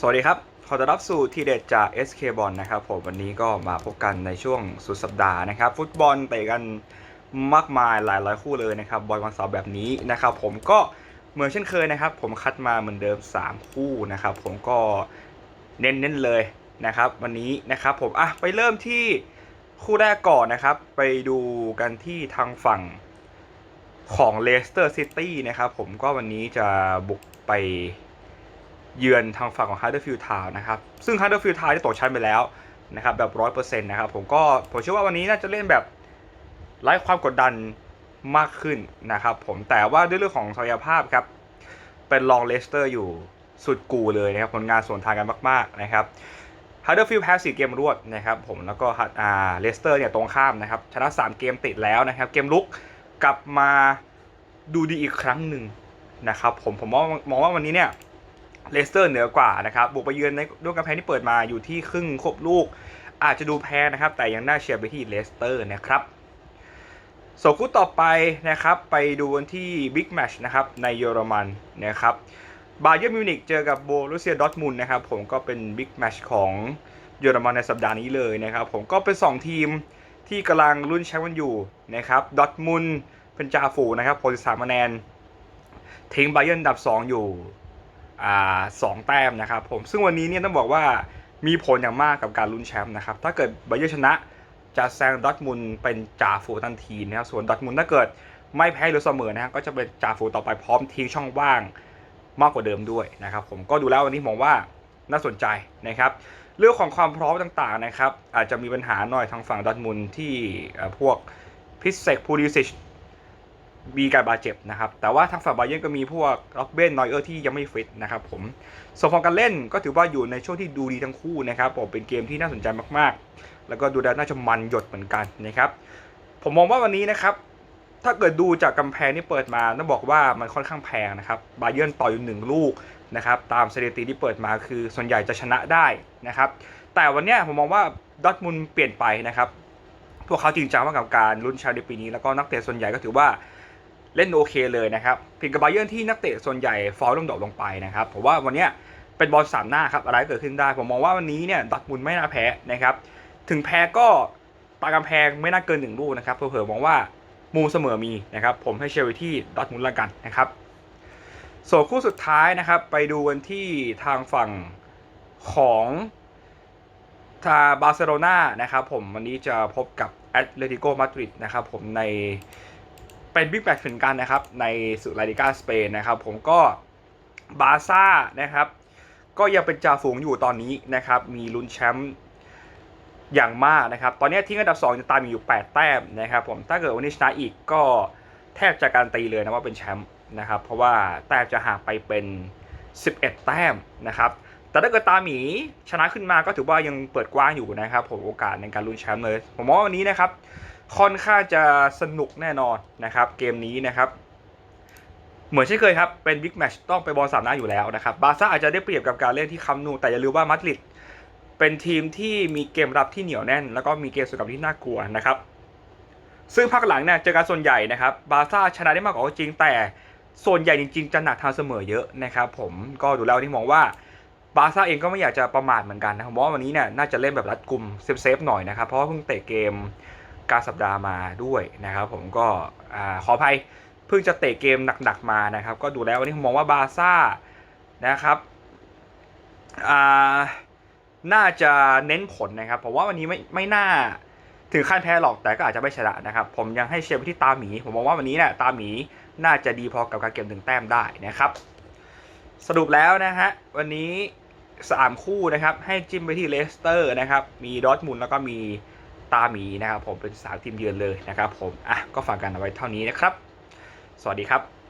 สวัสดีครับ ขอต้อนรับสู่ทีเด็ดจาก SK b o l นะครับผมวันนี้ก็มาพบกันในช่วงสุดสัปดาห์นะครับ ฟุตบอลเตะกันมากมายหลายร้อยคู่เลยนะครับบอลวันเสาร์แบบนี้นะครับผมก็เหมือนเช่นเคยนะครับ ผมคัดมาเหมือนเดิม 3 คู่นะครับ ผมก็เน้นๆเลยนะครับ วันนี้นะครับผมอะไปเริ่มที่คู่แรกก่อนนะครับ ไปดูกันที่ทางฝั่งของเลสเตอร์ซิตี้นะครับผมก็วันนี้จะบุกไป เยือนทางฝั่งของ Huddersfield Town นะครับ ซึ่ง Huddersfield Town ได้ตกชั้นไปแล้วนะครับแบบร้อยเปอร์เซ็นต์นะครับ ผมก็ผมเชื่อว่าวันนี้น่าจะเล่นแบบไร้ความกดดันมากขึ้นนะครับผมแต่ว่าด้วยเรื่องของศักยภาพครับเป็นรองเลสเตอร์อยู่สุดกูเลยนะครับผลงานสวนทางกันมาก ๆ นะครับ Huddersfield แพ้4เกมรวดนะครับผมแล้วก็อ่าเลสเตอร์เนี่ยตรงข้ามนะครับชนะ 3 เกมติดแล้วนะครับ เกมลุกกลับมาดูดีอีกครั้งหนึ่งนะครับผมผมมองมองว่าวันนี้เนี่ย เลสเตอร์เหนือกว่านะครับบุกไปเยือนในด้วยกำแพงที่เปิดมาอยู่ที่ครึ่งครบลูก อาจจะดูแพ้นะครับ แต่ยังน่าเชียร์ไปที่เลสเตอร์นะครับส่วนคู่ต่อไปนะครับไปดูกันที่บิ๊กแมชนะครับในเยอรมันนะครับบาเยอร์มิวนิกเจอกับโบรูเซียดอทมุนนะครับผมก็เป็นบิ๊กแมชของเยอรมันในสัปดาห์นี้เลยนะครับผมก็เป็น 2 ทีมที่กำลังลุ้นแชมป์กันอยู่นะครับดอทมุนเป็นจ่าฝูนะครับผลสามคะแนนทิ้งบาเยอร์ดับ 2 อยู่ สองแต้มนะครับผมซึ่งวันนี้เนี่ยต้องบอกว่ามีผลอย่างมากกับการลุ้นแชมป์นะครับถ้าเกิดไบเยอร์ชนะจะแซงดอทมุนเป็นจ่าฝูงทันทีนะครับส่วนดอทมุนถ้าเกิดไม่แพ้หรือเสมอนะฮะก็จะเป็นจ่าฝูงต่อไปพร้อมทิ้งช่องว่างมากกว่าเดิมด้วยนะครับผมก็ดูแล้ววันนี้มองว่าน่าสนใจนะครับเรื่องของความพร้อมต่างๆนะครับอาจจะมีปัญหาหน่อยทางฝั่งดอทมุนที่พวกพิเศษพูดิซิช มีการบาดเจ็บนะครับ แต่ว่าทางฝั่งบาเยร์นก็มีพวกล็อกเบนนอยเออร์ที่ยังไม่ฟิตนะครับผมส่วนของการเล่นก็ถือว่าอยู่ในช่วงที่ดูดีทั้งคู่นะครับผมเป็นเกมที่น่าสนใจมากๆ แล้วก็ดูแล้วน่าจะมันหยดเหมือนกันนะครับ ผมมองว่าวันนี้นะครับถ้าเกิดดูจากกำแพงที่เปิดมาต้องบอกว่ามันค่อนข้างแพงนะครับ บาเยร์นต่ออยู่หนึ่งลูกนะครับ ตามสถิติที่เปิดมาคือส่วนใหญ่จะชนะได้นะครับ แต่วันเนี้ยผมมองว่าดอทมุนเปลี่ยนไปนะครับ พวกเขาจริงจังมากกับการลุ้นแชมป์ในปีนี้ แล้วก็นักเตะส่วนใหญ่ก็ถือว่า เล่นโอเคเลยนะครับผิดกับบาเยิร์นที่นักเตะส่วนใหญ่ฟอลลงดอปลงไปนะครับผมว่าวันนี้เป็นบอลสามหน้าครับอะไรเกิดขึ้นได้ ผมมองว่าวันนี้เนี่ยดอร์ทมุนไม่น่าแพ้นะครับถึงแพ้ก็ตากำแพงไม่น่าเกินหนึ่งลูกนะครับเผื่อมองว่ามูลเสมอมีนะครับผมให้เชียร์ไว้ที่ดอร์ทมุนละกันนะครับส่วนคู่สุดท้ายนะครับไปดูกันที่ทางฝั่งของทาบาร์เซโลนานะครับผมวันนี้จะพบกับแอตเลติโกมาดริดนะครับผมใน เป็นบิ๊กแมตช์เหมือนกันนะครับ ในสุลาลิกาสเปนนะครับ ผมก็บาซ่านะครับ ก็ยังเป็นจ่าฝูงอยู่ตอนนี้นะครับ มีลุ้นแชมป์อย่างมากนะครับ ตอนนี้ทิ้งอันดับ2จะตามอยู่ 8 แต้มนะครับ ผมถ้าเกิดวันนี้ชนะอีกก็แทบจะการตีเลยนะว่าเป็นแชมป์นะครับ เพราะว่าแต้มจะห่างไปเป็น 11 แต้มนะครับแต่ถ้าเกิดตาหมีชนะขึ้นมาก็ถือว่ายังเปิดกว้างอยู่นะครับ ผมโอกาสในการลุ้นแชมป์เลย ผมมองวันนี้นะครับ ค่อนข้างจะสนุกแน่นอนนะครับ เกมนี้นะครับ เหมือนเช่นเคยครับ เป็นบิ๊กแมตช์ต้องไปบอลสามหน้าอยู่แล้วนะครับ บาซ่าอาจจะได้เปรียบกับการเล่นที่คัมนู แต่อย่าลืมว่ามาดริดเป็นทีมที่มีเกมรับที่เหนียวแน่น แล้วก็มีเกมสวนกลับที่น่ากลัวนะครับ ซึ่งภาคหลังเนี่ยเจอการส่วนใหญ่นะครับ บาซ่าชนะได้มากกว่าจริง แต่ส่วนใหญ่จริง ๆ จะหนักทางเสมอเยอะนะครับ ผมก็ดูแล้วที่มองว่าบาซ่าเองก็ไม่อยากจะประมาทเหมือนกันนะผมว่าวันนี้เนี่ยน่าจะเล่นแบบรัดกุมเซฟๆหน่อยนะครับ เพราะว่าเพิ่งเตะเกม กลารสัปดาห์มาด้วยนะครับผมก็ขออภัยเพิ่งจะเตะเกมหนักๆมานะครับ ก็ดูแล้ววันนี้ผมมองว่าบาซ่านะครับน่าจะเน้นผลนะครับผมว่าวันนี้ไม่ไม่น่าถึงขั้นแพ้หรอกแต่ก็อาจจะไม่ชนะนะครับผมยังให้เชียร์ไปที่ตาหมี ผมมองว่าวันนี้เนี่ยตาหมีน่าจะดีพอกับการเก็บหนึ่งแต้มได้นะครับ สรุปแล้วนะฮะวันนี้ 3 คู่นะครับให้จิ้มไปที่เลสเตอร์นะครับมีดอทมุนแล้วก็มี ตาหมีนะครับผมเป็นสามทีมเยือนเลยนะครับผมอะก็ฝากกันเอาไว้เท่านี้นะครับ สวัสดีครับ